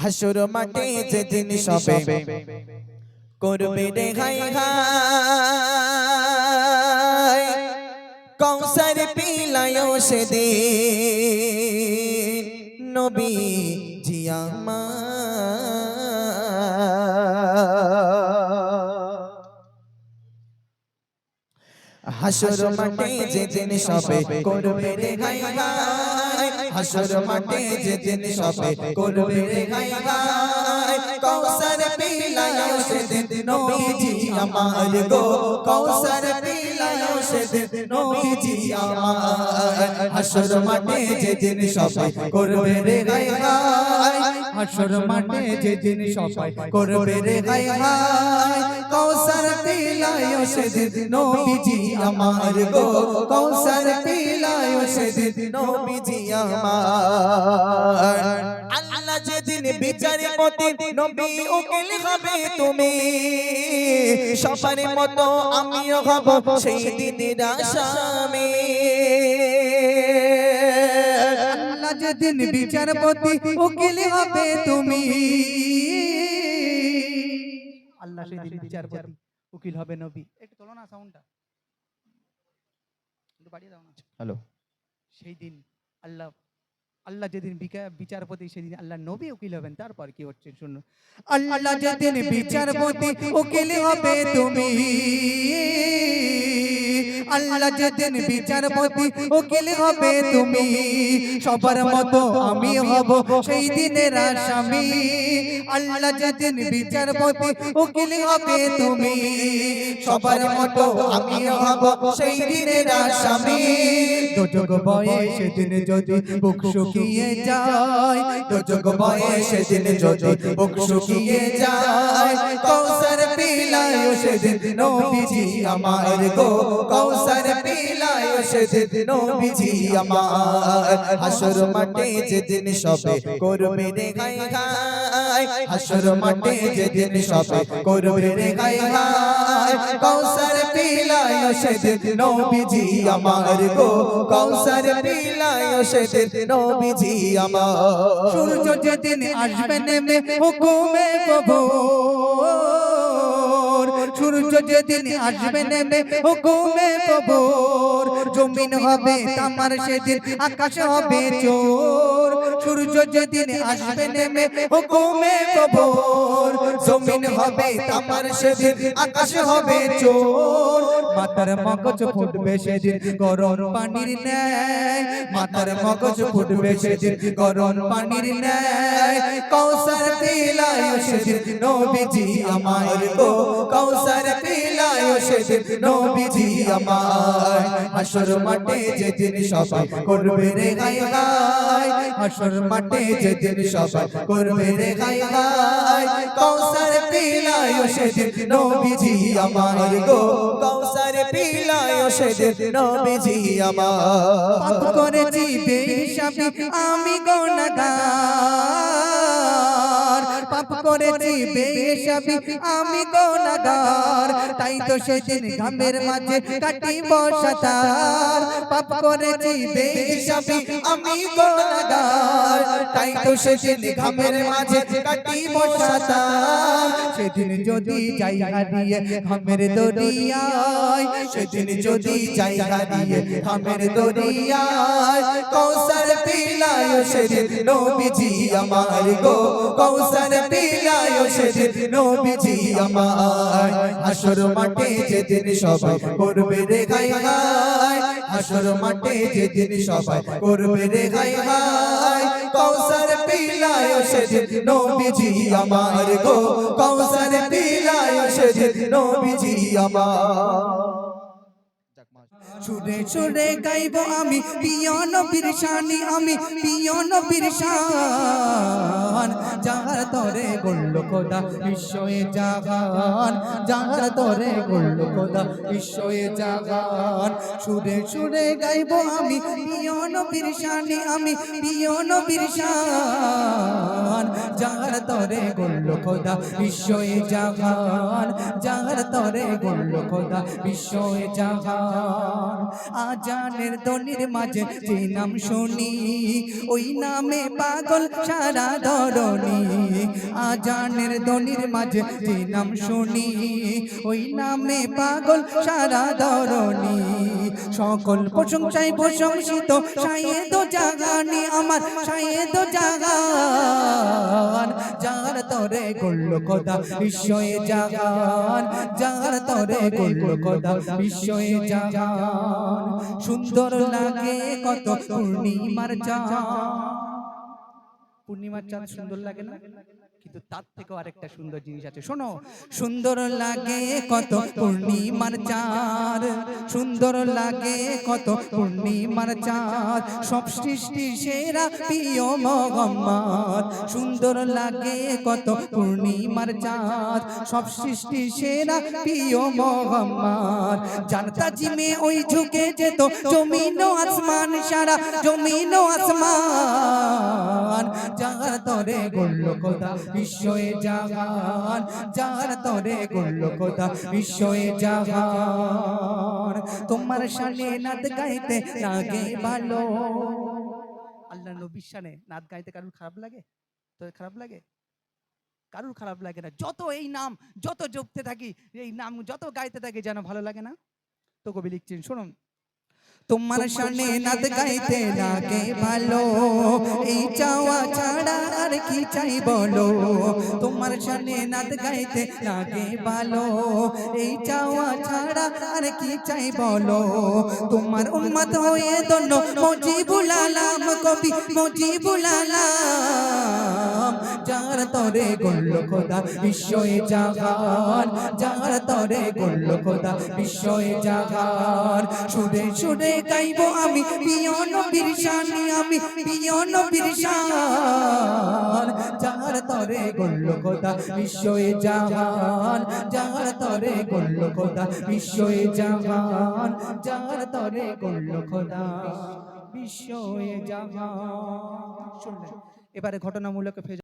হাসুর মাঠে যেদিন সবে। করবে রে হাই হাই কৌসর পিলায় সেদিন নবী জিয়ামা হাসর মাঠে যেদিন সবে, করবে রে হাই হাই। হাসর মাঠে যেদিন সবে করবে রে গাই গাই কৌসর পিলায় সেদিন নবীজি আমার গো কৌসর পিলায় সেদিন নবীজি আমার হাসর মাঠে যেদিন সবে করবে রে হাই হাই হাসর মাঠে যেদিন সবাই করবে রে কৌসর পিলায় সেদিন নবীজি আমার গো কৌসর পিলায় সেদিন নবীজি আমার। বিচারে মতে নবী উকিল হবে তুমি। সবার মতো আমিও হব সেই দিনের আসামি। আল্লাহ যেদিন বিচারপতি উকিল হবে তুমি। আল্লাহ সেদিন বিচারপতি উকিল হবে নবী। একটু তোলো না সাউন্ডটা একটু বাড়িয়ে দাও না। হ্যালো সেই দিন আল্লাহ আল্লাহ যেদিন বিচারপতি সেদিন আল্লাহ নবী উকিল হবেন। তারপর কি হচ্ছে শুনুন? আল্লাহ যেদিন বিচারপতি উকিল হবে তুমি আল্লাহ যেদিন বিচারপতি উকিল হবে তুমি, সবার মতো আমি হব সেই দিনের আসামি। আল্লাহ যেদিন বিচারপতি উকিল হবে তুমি, সবার মতো আমি হব সেই দিনের আসামি। দুযোগ বয়ে সেদিন যদি বুক শুকিয়ে যায় দুযোগ বয়ে সেদিন যদি বুক শুকিয়ে যায় পিলায় সেদিন নবীজি আমার গো কৌসর পিলায় সেদিন নবীজি আমার। হাসর মাঠে যেদিন সবে করবে রে গাই গাই হাসর মাঠে যেদিন সবে করবে রে গাই গাই কৌসর পিলায় সেদিন নবীজি আমার গো কৌসর পিলায় সেদিন নবীজি আমার। সূর্য যেদিন আসবে হুকুমে কবর সূর্য যেদিন আসবে নেমে হুকুমে কবর। জমিন হবে তামার, সেদিন আকাশ হবে চোর। সূর্য যেদিন আসবে নেমে হুকুমে কবর। জমিন হবে তামার, সেদিন আকাশ হবে চোর। মাথার মগজ ফুটবে সেদিন গরম পানির ন্যায়। মাথার মগজ ফুটবে সেদিন গরম পানির ন্যায়। কৌসর পিলায় সেদিন নবীজি আমার গো। কৌসর পিলায় সেদিন নবীজি আমার হাসর মাঠে যেদিন সবাই করবে রে গাই গাই হাসর মাঠে যেদিন সবাই করবে রে গাই গাই কৌসর পিলায় সেদিন নবীজি আমার গো। পিলায় সেদিন নবীজি পাপ করেছি বেহিসাবি আমি গুনাহগার পাপ করেছি বেহিসাবি আমি গুনাহগার তাই তো সেদিন ঘামের মাঝে কাটি বসাতার পাপ করেছি বেহিসাবি আমি গোলাগার তাই তো সেদিন ঘামের মাঝে কাটি বসাতাম সেদিন যদি যাই হারিয়ে ঘামের দরিয়ায় সেদিন যদি যাই হারিয়ে ঘামের দরিয়ায় কৌসর পিলায় সেদিন নবীজি আমার গো। কৌসর পিলায় সেদিন নবীজি আমার হাসর মাঠে যেদিন সবাই করবে রে গাই গাই হাসর মাঠে যেদিন সবাই করবে রে গাই গাই কৌসর পিলায় সেদিন নবীজি আমার গো। কৌসর পিলায় সেদিন নবীজি আমার। সুরে সুরে গাইব আমি পিয়ন বিরসানি আমি পিয়ন বিরসান যাহার তরে গল্ল খোদা বিশ্বয়ে জাগান। যাহার তরে গল্ল খোদা বিশ্বয়ে জাগান। সুরে সুরে গাইব আমি পিয়ন বিরসানি আমি পিয়ন বিরসান যাহার তরে গল্ল খোদা বিশ্বয়ে জাগান। যাহার তরে গল্ল খোদা বিশ্বয়ে জাগান। আজানের দনির মাঝে যে নাম শুনি, ওই নামে পাগল সারা ধরণী। আজানের দনির মাঝে যে নাম শুনি, ওই নামে পাগল সারা ধরণী। সকল প্রশংসায় প্রশংসিত সায়েদ জাগানি আমার সায়েদ জাগান। যার তরে গল্ল কদা বিশ্বয়ে জাগান, যার তরে গল্ল কদা বিশ্বয়ে জাগান। সুন্দর লাগে কত পূর্ণিমার চাঁদ পূর্ণিমার চাঁদ সুন্দর লাগে না? কিন্তু তার থেকেও আরেকটা সুন্দর জিনিস আছে। শোনো, সুন্দর লাগে কত পূর্ণিমার চাঁদ। সুন্দর লাগে কত পূর্ণিমার চাঁদ। সব সৃষ্টি সেরা প্রিয় মগম্মদ সুন্দর লাগে কত পূর্ণিমার চাঁদ। সব সৃষ্টি সেরা প্রিয় মগম্মদ জানতা জিমে ওই ঝুঁকে যেত জমিন আসমান সারা জমিন আসমান। যার তরে গড়ল কোথা বিশ্বয়ে জাগান যার তরে গড়ল কোথা? বিশ্বয়ে জাগান তোমার শানে নাদ গাইতে লাগে ভালো। আল্লাহ নবীর শানে নাদ গাইতে কারুর খারাপ লাগে? তো খারাপ লাগে? কারুর খারাপ লাগে না? যত এই নাম, যত জপতে থাকি, এই নাম, যত গাইতে থাকি যেন ভালো লাগে না? তো কবি লিখছেন শুনুন। তোমার শানে নাদ গাইতে লাগে ভালো। এই চাওয়া ছাড়া আর কি চাই বলো? তোমার শানে নাদ গাইতে লাগে ভালো। এই চাওয়া ছাড়া আর কি চাই বলো? তোমার উম্মত হয়ে দন্য মজিবুল আলাম কবি মজিবুল আলাম। যার তরে গল্ল খোদা বিশ্বয়ে জাগান যার তরে গল্ল খোদা বিশ্বয়ে জাগান সুরে সুরে গাইবো আমি পিয়ন বিরশানি আমি পিয়ন বিরশান যার তরে গল্ল খোদা বিশ্বয়ে জাগান যার তরে গল্ল খোদা বিশ্বয়ে জাগান যার তরে গল্ল খোদা বিশ্বয়ে জাগান এবারে ঘটনামূলক ফেজ